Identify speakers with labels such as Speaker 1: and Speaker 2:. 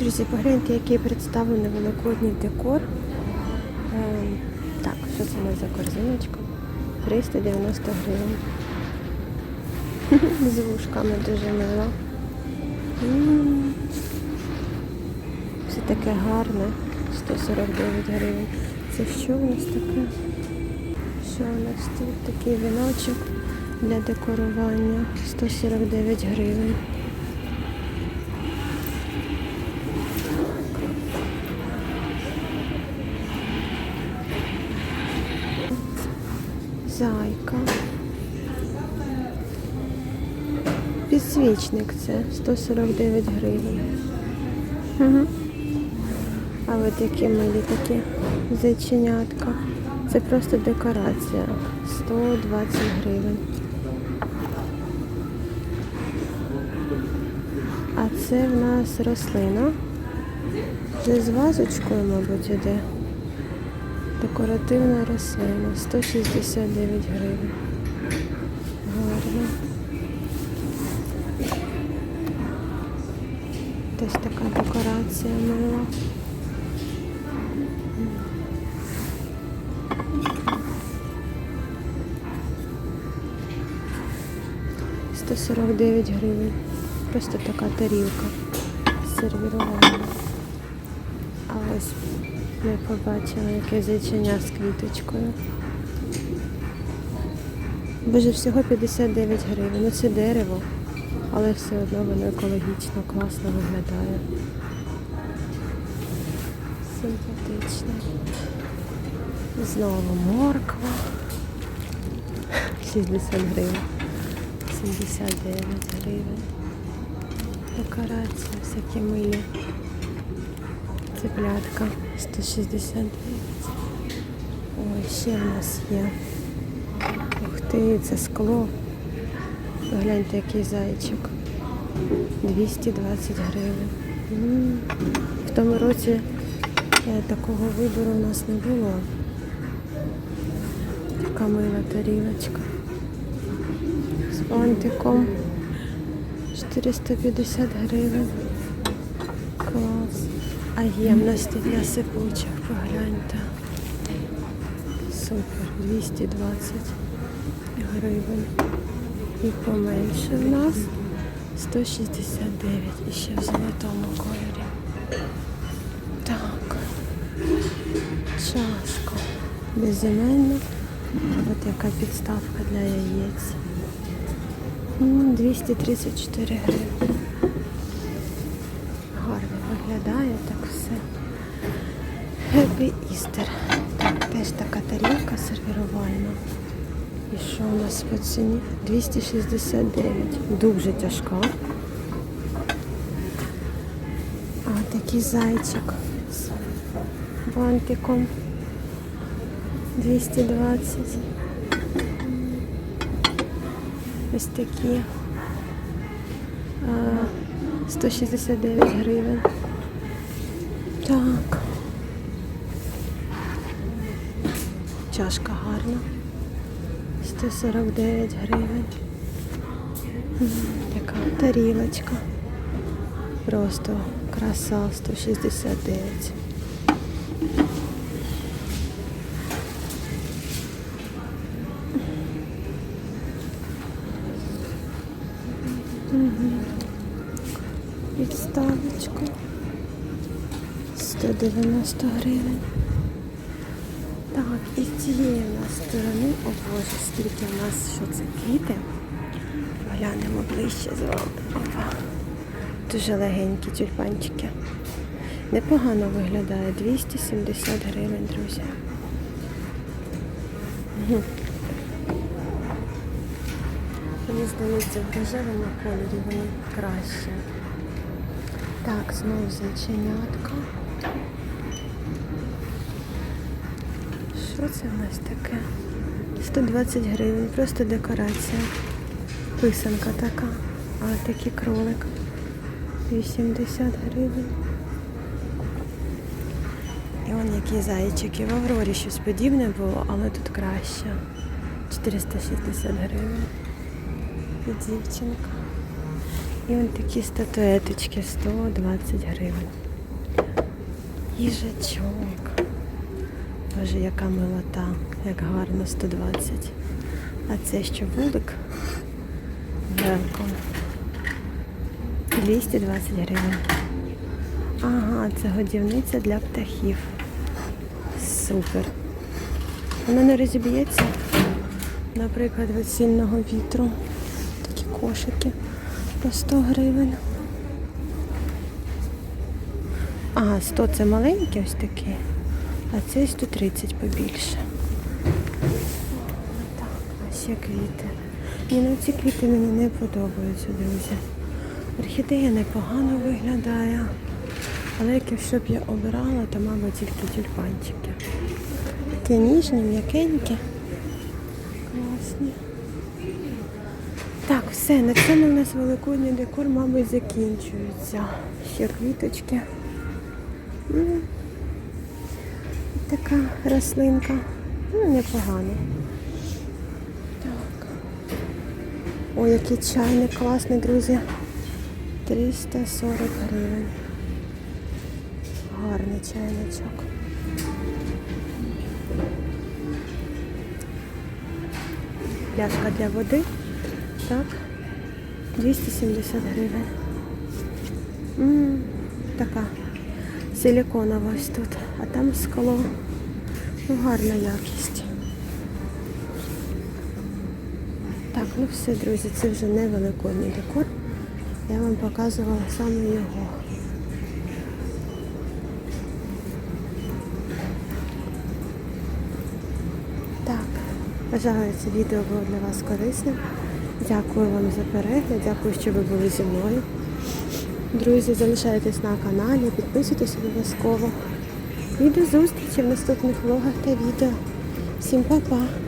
Speaker 1: Друзі, погляньте, який представлений великодній декор. Ем, так, що це у за корзиночка? 390 гривень. З вушками дуже мило. Все таке гарне. 149 гривень. Це що у нас таке? Що у нас тут? Такий віночок для декорування. 149 гривень. Підсвічник це 149 гривень. Угу. А от які милі такі зайченятка. Це просто декорація. 120 гривень. А це в нас рослина. Це з вазочкою, мабуть, іде. Декоративна рослина. 169 гривень. Гарно. Теж така декорація мила. Сто сорок дев'ять гривень. Просто така тарілка сервірувальна. А ось ми побачили яке зайчиня з квіточкою. Боже, всього 59 гривень. Ну це дерево, але все одно воно екологічно, класно виглядає. Симпатично. Знову морква. 60 гривень. 79 гривень. Декорація, всякі милі. Цеплятка 169. Ой, ще в нас є. Ух ти, це скло. Гляньте, який зайчик. 220 гривень. В тому році е, такого вибору у нас не було. Така мила тарілочка. З бантиком. 450 гривень. Клас. А ємності для сипучих, погляньте. Супер, 220 гривень. І поменше в нас 169 і ще в золотому кольорі. Так. Чашка. Безіменна. От яка підставка для яєць. 234 гривні. Гарно виглядає так все. Happy Easter. Так, теж така тарілка сервірувальна. І що у нас по ціні? 269. Дуже тяжка. А такий зайчик з бантиком. 220. Ось такі. 169 гривень. Так. Чашка гарна. 149 гривень. Така тарілочка. Просто краса 169. Підставочку. 190 гривень. Так, і з цієї у сторони, о Боже, скільки в нас, що це квіти. Поглянемо ближче з вами. Опа. Дуже легенькі тюльпанчики. Непогано виглядає. 270 гривень, друзі. Мені здається, в рожевому кольорі вони краще. Так, знову зайченятка. Що це в нас таке? 120 гривень, просто декорація. Писанка така. А такий кролик. 80 гривень. І он які зайчики. В Аврорі щось подібне було, але тут краще. 460 гривень. І дівчинка. І он такі статуеточки 120 гривень. Їжачок. Боже, яка милота, як гарно 120. А це що вулик? Велком. 220 гривень. Ага, це годівниця для птахів. Супер. Вона не розіб'ється, наприклад, від сильного вітру. Такі кошики по 100 гривень. Ага, 100 це маленький ось такий, а цей 130 побільше. Так, а ще квіти. Ні, ну ці квіти мені не подобаються, друзі. Орхідея непогано виглядає. Але якщо б я обирала, то, мабуть, тільки тюльпанчики. Такі ніжні, м'якенькі. Класні. Так, все, на цьому у нас великодній декор, мабуть, закінчується. Ще квіточки. М. Така рослинка. Ну, непогано. Так. Ой, який чайник класний, друзі. 340 гривень. Гарний чайничок. Пляшка для води. Так. 270 гривень. М, така силіконова ось тут, а там скло. Ну, гарна якість. Так, ну все, друзі, це вже не великодній декор. Я вам показувала саме його. Так, бажаю це відео було для вас корисним. Дякую вам за перегляд, дякую, що ви були зі мною. Друзі, залишайтесь на каналі, підписуйтесь обов'язково. І до зустрічі в наступних влогах та відео. Всім па-па!